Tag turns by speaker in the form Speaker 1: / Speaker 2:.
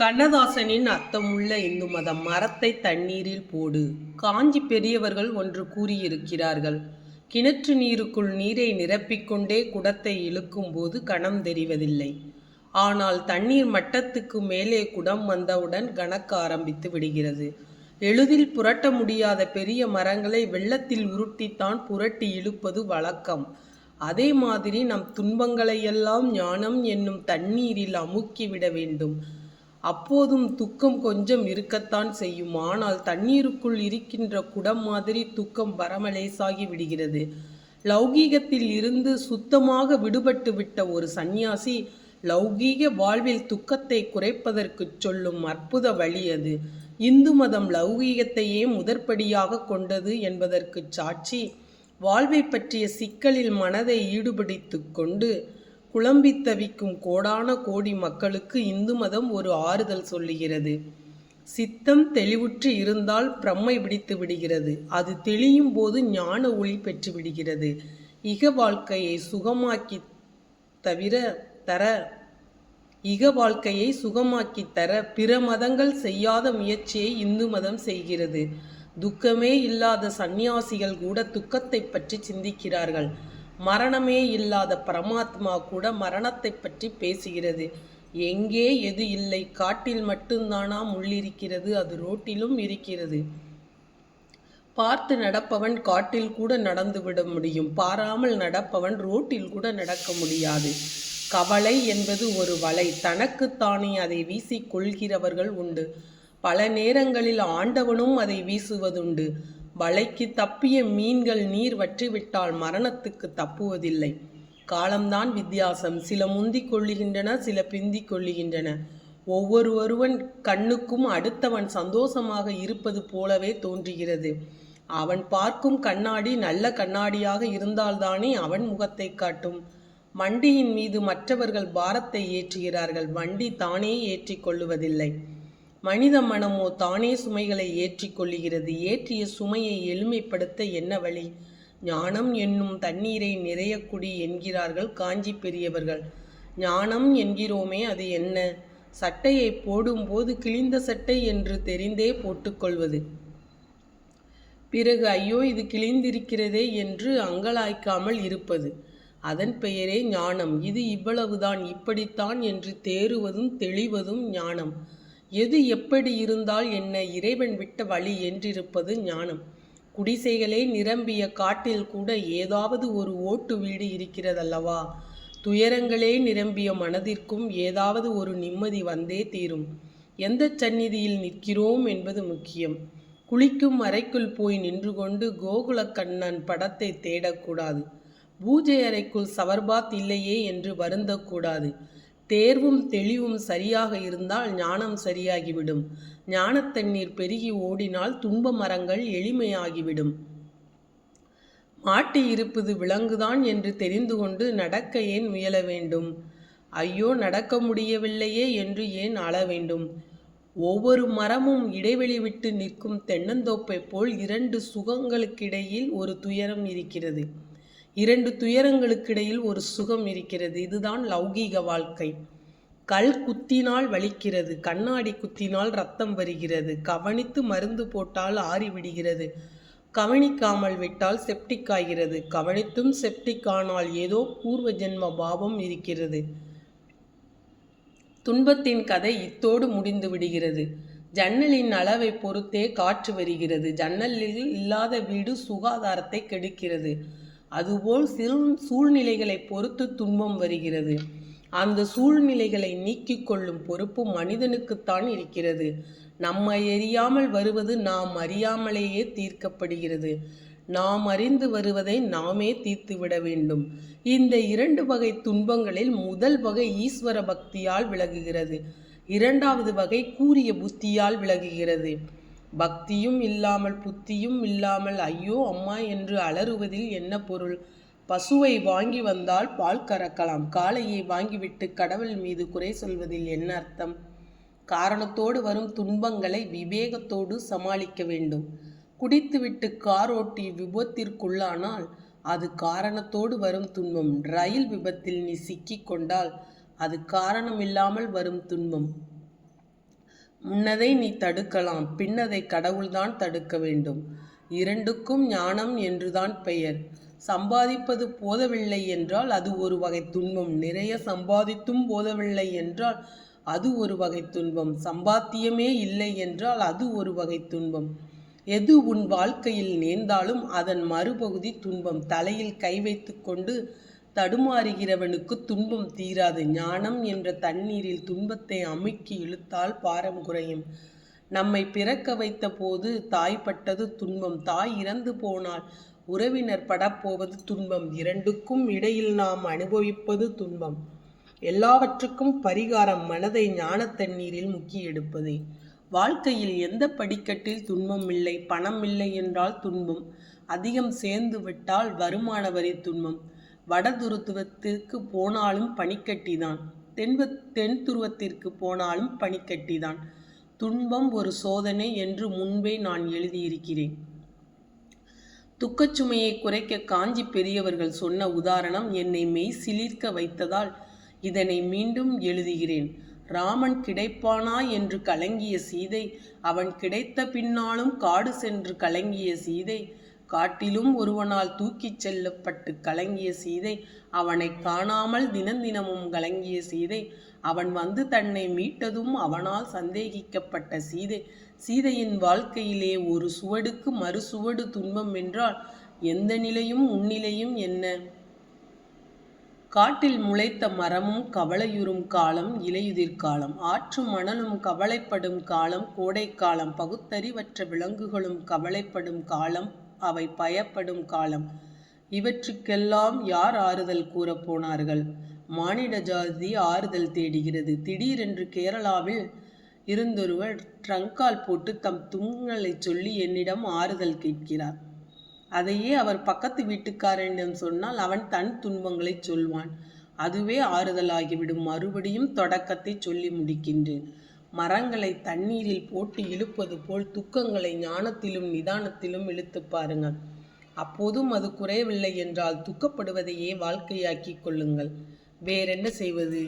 Speaker 1: கண்ணதாசனின் அர்த்தமுள்ள இந்து மதம் மரத்தை தண்ணீரில் போடு. காஞ்சி பெரியவர்கள் ஒன்று கூறியிருக்கிறார்கள். கிணற்று நீருக்குள் நீரை நிரப்பிக்கொண்டே குடத்தை இழுக்கும்போது கணம் தெரிவதில்லை. ஆனால் தண்ணீர் மட்டத்துக்கு மேலே குடம் வந்தவுடன் கணக்க ஆரம்பித்து விடுகிறது. எளிதில் புரட்ட முடியாத பெரிய மரங்களை வெள்ளத்தில் உருட்டித்தான் புரட்டி இழுப்பது வழக்கம். அதே மாதிரி நம் துன்பங்களையெல்லாம் ஞானம் என்னும் தண்ணீரில் அமுக்கிவிட வேண்டும். அப்போதும் துக்கம் கொஞ்சம் இருக்கத்தான் செய்யும். ஆனால் தண்ணீருக்குள் இருக்கின்ற குடம் மாதிரி துக்கம் பரமலேசாகி விடுகிறது. லௌகீகத்தில் இருந்து சுத்தமாக விடுபட்டு விட்ட ஒரு சந்நியாசி லௌகீக வாழ்வில் துக்கத்தை குறைப்பதற்கு சொல்லும் அற்புத வழி அது. இந்து மதம் லௌகீகத்தையே முதற்படியாக கொண்டது என்பதற்கு சாட்சி வாழ்வை பற்றிய சிக்கலில் மனதை ஈடுபடுத்தி கொண்டு குழம்பி தவிக்கும் கோடான கோடி மக்களுக்கு இந்து மதம் ஒரு ஆறுதல் சொல்லுகிறது. சித்தம் தெளிவுற்று இருந்தால் பிரம்மை பிடித்து விடுகிறது. அது தெளியும் போது ஞான ஒளி பெற்று விடுகிறது. இக வாழ்க்கையை சுகமாக்கி தவிர தர இக வாழ்க்கையை சுகமாக்கி தர பிற மதங்கள் செய்யாத முயற்சியை இந்து மதம் செய்கிறது. துக்கமே இல்லாத சந்நியாசிகள் கூட துக்கத்தை பற்றி சிந்திக்கிறார்கள். மரணமே இல்லாத பரமாத்மா கூட மரணத்தை பற்றி பேசுகிறது. எங்கே எது இல்லை காட்டில் மட்டும்தானா முள்ளிருக்கிறது அது ரோட்டிலும் இருக்கிறது. பார்த்து நடப்பவன் காட்டில் கூட நடந்துவிட முடியும். பாராமல் நடப்பவன் ரோட்டில் கூட நடக்க முடியாது. கவலை என்பது ஒரு வலை. தனக்குத்தானே அதை வீசிக் கொள்கிறவர்கள் உண்டு. பல நேரங்களில் ஆண்டவனும் அதை வீசுவதுண்டு. வலைக்கு தப்பிய மீன்கள் நீர் வற்றிவிட்டால் மரணத்துக்கு தப்புவதில்லை. காலம்தான் வித்தியாசம். சில முந்தி கொள்ளுகின்றன சில பிந்தி கொள்ளுகின்றன. ஒவ்வொருவருவன் கண்ணுக்கும் அடுத்தவன் சந்தோஷமாக இருப்பது போலவே தோன்றுகிறது. அவன் பார்க்கும் கண்ணாடி நல்ல கண்ணாடியாக இருந்தால்தானே அவன் முகத்தை காட்டும். வண்டியின் மீது மற்றவர்கள் பாரத்தை ஏற்றுகிறார்கள். வண்டி தானே ஏற்றிக்கொள்ளுவதில்லை கொள்ளுவதில்லை. மனித மனமோ தானே சுமைகளை ஏற்றிக் கொள்ளுகிறது. ஏற்றிய சுமையை எளிமைப்படுத்த என்ன வழி? ஞானம் என்னும் தண்ணீரை நிறைய குடி என்கிறார்கள் காஞ்சி பெரியவர்கள். ஞானம் என்கிறோமே அது என்ன? சட்டையை போடும்போது கிழிந்த சட்டை என்று தெரிந்தே போட்டுக்கொள்வது பிறகு ஐயோ இது கிழிந்திருக்கிறதே என்று அங்கலாய்க்காமல் இருப்பது. அதன் பெயரே ஞானம். இது இவ்வளவுதான் இப்படித்தான் என்று தேறுவதும் தெளிவதும் ஞானம். எது எப்படி இருந்தால் என்ன இறைவன் விட்ட வழி என்றிருப்பது ஞானம். குடிசைகளே நிரம்பிய காட்டில் கூட ஏதாவது ஒரு ஓட்டு வீடு இருக்கிறதல்லவா? துயரங்களே நிரம்பிய மனதிற்கும் ஏதாவது ஒரு நிம்மதி வந்தே தீரும். எந்த சந்நிதியில் நிற்கிறோம் என்பது முக்கியம். குளிக்கும் அறைக்குள் போய் நின்று கொண்டு கோகுலக்கண்ணன் படத்தை தேடக்கூடாது. பூஜை அறைக்குள் சவர்பாத் இல்லையே என்று வருந்தக்கூடாது. தேர்வும் தெளிவும் சரியாக இருந்தால் ஞானம் சரியாகிவிடும். ஞானத் தண்ணீர் பெருகி ஓடினால் துன்ப மரங்கள் எளிமையாகிவிடும். மாட்டி இருப்பது விலங்குதான் என்று தெரிந்து கொண்டு நடக்க ஏன் முயல வேண்டும்? ஐயோ நடக்க முடியவில்லையே என்று ஏன் அழ வேண்டும்? ஒவ்வொரு மரமும் இடைவெளி விட்டு நிற்கும் தென்னந்தோப்பைப் போல் இரண்டு சுகங்களுக்கிடையில் ஒரு துயரம் இருக்கிறது. இரண்டு துயரங்களுக்கிடையில் ஒரு சுகம் இருக்கிறது. இதுதான் லௌகீக வாழ்க்கை. கல் குத்தினால் வலிக்கிறது கண்ணாடி குத்தினால் ரத்தம் வருகிறது கவனித்து மருந்து போட்டால் ஆறிவிடுகிறது கவனிக்காமல் விட்டால் செப்டிக் ஆகிறது கவனித்தும் செப்டிக் ஆனால் ஏதோ பூர்வ ஜென்ம பாவம் இருக்கிறது. துன்பத்தின் கதை இத்தோடு முடிந்து விடுகிறது. ஜன்னலின் அளவை பொறுத்தே காற்று வருகிறது. ஜன்னலில் இல்லாத வீடு சுகாதாரத்தை கெடுக்கிறது. அதுபோல் சிறு சூழ்நிலைகளை பொறுத்து துன்பம் வருகிறது. அந்த சூழ்நிலைகளை நீக்கிக் கொள்ளும் பொறுப்பு மனிதனுக்குத்தான் இருக்கிறது. நம்மை எறியாமல் வருவது நாம் அறியாமலேயே தீர்க்கப்படுகிறது. நாம் அறிந்து வருவதை நாமே தீர்த்துவிட வேண்டும். இந்த இரண்டு வகை துன்பங்களில் முதல் வகை ஈஸ்வர பக்தியால் விலகுகிறது. இரண்டாவது வகை கூறிய புத்தியால் விலகுகிறது. பக்தியும் இல்லாமல் புத்தியும் இல்லாமல் ஐயோ அம்மா என்று அலறுவதில் என்ன பொருள்? பசுவை வாங்கி வந்தால் பால் கறக்கலாம். காளையை வாங்கிவிட்டு கடவுள் மீது குறை சொல்வதில் என்ன அர்த்தம்? காரணத்தோடு வரும் துன்பங்களை விவேகத்தோடு சமாளிக்க வேண்டும். குடித்துவிட்டு கார் ஓட்டி விபத்திற்குள்ளானால் அது காரணத்தோடு வரும் துன்பம். ரயில் விபத்தில் நீ சிக்கிக் கொண்டால் அது காரணமில்லாமல் வரும் துன்பம். முன்னதை நீ தடுக்கலாம் பின்னதை கடவுள்தான் தடுக்க வேண்டும். இரண்டுக்கும் ஞானம் என்றுதான் பெயர். சம்பாதிப்பது போதவில்லை என்றால் அது ஒரு வகை துன்பம். நிறைய சம்பாதித்தும் போதவில்லை என்றால் அது ஒரு வகை துன்பம். சம்பாத்தியமே இல்லை என்றால் அது ஒரு வகை துன்பம். எது உன் வாழ்க்கையில் நேர்ந்தாலும் அதன் மறுபகுதி துன்பம். தலையில் கை வைத்து கொண்டு தடுமாறுகிறவனுக்கு துன்பம் தீராது. ஞானம் என்ற தண்ணீரில் துன்பத்தை அமுக்கி இழுத்தால் பாரம் குறையும். நம்மை பிறக்க வைத்த போது தாய்ப்பட்டது துன்பம். தாய் இறந்து போனால் உறவினர் படப்போவது துன்பம். இரண்டுக்கும் இடையில் நாம் அனுபவிப்பது துன்பம். எல்லாவற்றுக்கும் பரிகாரம் மனதை ஞான தண்ணீரில் முக்கி எடுப்பது. வாழ்க்கையில் எந்த படிக்கட்டில் துன்பம் இல்லை பணம் இல்லை என்றால் துன்பம். அதிகம் சேர்ந்து விட்டால் வருமான வரி துன்பம். வட துருத்துவத்திற்கு போனாலும் பனிக்கட்டிதான். தென்ப தென் துருவத்திற்கு போனாலும் பனிக்கட்டிதான். துன்பம் ஒரு சோதனை என்று முன்பே நான் எழுதியிருக்கிறேன். துக்கச்சுமையை குறைக்க காஞ்சி பெரியவர்கள் சொன்ன உதாரணம் என்னை மெய் சிலிர்க்க வைத்ததால் இதனை மீண்டும் எழுதுகிறேன். ராமன் கிடைப்பானா? என்று கலங்கிய சீதை அவன் கிடைத்த பின்னாலும் காடு சென்று கலங்கிய சீதை காட்டிலும் ஒருவனால் தூக்கிச் செல்லப்பட்டு கலங்கிய சீதை அவனை காணாமல் தினந்தினமும் கலங்கிய சீதை. அவன் வந்து தன்னை மீட்டதும் அவனால் சந்தேகிக்கப்பட்ட சீதை. சீதையின் வாழ்க்கையிலே ஒரு சுவடுக்கு மறு சுவடு துன்பம் என்றால் எந்த நிலையும் உன்னிலையும் என்ன? காட்டில் முளைத்த மரமும் கவலையுறும் காலம் இலையுதிர் காலம். ஆற்று மணலும் கவலைப்படும் காலம் கோடைக்காலம் பகுத்தறிவற்ற விலங்குகளும் கவலைப்படும் காலம் அவை பயப்படும் காலம். இவற்றுக்கெல்லாம் யார் ஆறுதல் கூறப் போனார்கள்? மானிட ஜாதி ஆறுதல் தேடுகிறது. திடீரென்று கேரளாவில் இருந்தொருவர் ட்ரங்கால் போட்டு தம் துங்கலை சொல்லி என்னிடம் ஆறுதல் கேட்கிறார். அதையே அவர் பக்கத்து வீட்டுக்காரனிடம் சொன்னால் அவன் தன் துன்பங்களை சொல்வான். அதுவே ஆறுதலாகிவிடும். மறுபடியும் தொடக்கத்தை சொல்லி முடிக்கின்றேன். மரங்களை தண்ணீரில் போட்டு இழுப்பது போல் துக்கங்களை ஞானத்திலும் நிதானத்திலும் இழுத்து பாருங்கள். அப்போதும் அது குறையவில்லை என்றால் துக்கப்படுவதையே வாழ்க்கையாக்கிக் கொள்ளுங்கள். வேறென்ன செய்வது?